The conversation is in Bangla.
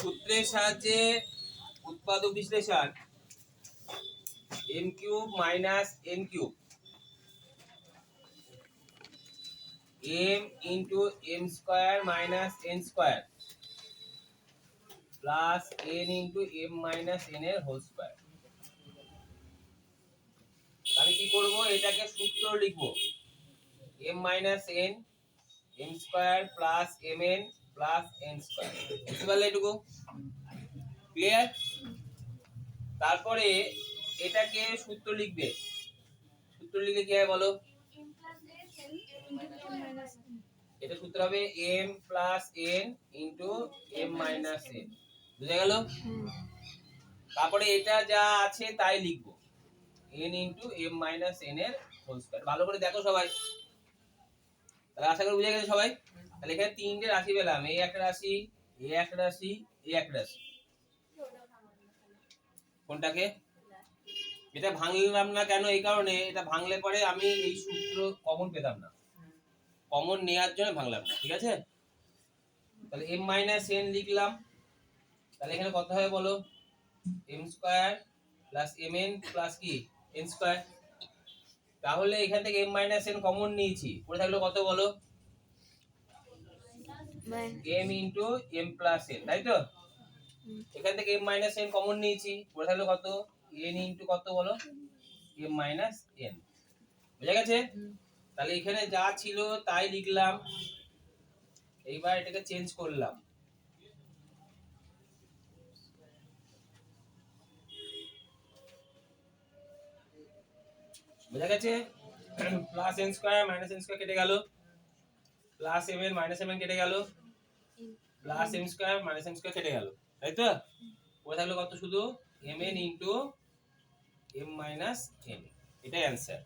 সূত্রের সাহায্যে উৎপাদক বিশ্লেষণ M cube minus N cube. M into M square minus N square plus N into M minus N এর হোল স্কোয়ার আমি কি করব? এটাকে সূত্র লিখব। M minus N M square plus M N plus N square এটুকু ক্লিয়ার তারপরে এটাকে সূত্র লিখবে। সূত্র লিখলে কি হয় বলো? এটা সূত্র হবে M plus N into M minus N বুঝা গেল? তারপরে এটা যা আছে তাই লিখব। N into M minus N এর হোল স্কয়ার ভালো করে দেখো সবাই। তাহলে আশা করি বুঝে গেছে সবাই? তাহলে এখানে তিনটে রাশি পেলাম, এই একটা রাশি এই একটা রাশি এই একটা রাশি। কোনটাকে? এটা ভাঙলাম না কেন এই কারণে? এটা ভাঙলে পরে আমি এই সূত্র কমন পেতাম না। কমন নেওয়ার জন্য ভাঙলাম না, ঠিক আছে? তাহলে এম মাইনাস এন লিখলাম। তাহলে এখানে কত হবে বলো? M square plus M N plus কি? এন স্কোয়ার তাহলে এখান থেকে এম মাইনাস এন কমন নিয়েছি। পড়ে থাকল কত বলো? M into M plus N তাই তো এখান থেকে এম মাইনাস এন কমন নিয়েছি। পড়ে থাকল কত? এন ইন্টু কত বলো? এম মাইনাস এন বুঝা গেছে? তাহলে এখানে যা ছিল তাই লিখলাম। এইবার এটাকে চেঞ্জ করলাম। বোঝা গেছে? Plus N square minus N square কেটে গেল। প্লাস এন মাইনাস এন কেটে গেল। Plus M square minus M square কেটে গেল তাই তো? পড়ে থাকল কত শুধু? M N into M minus M এটাই অ্যান্সার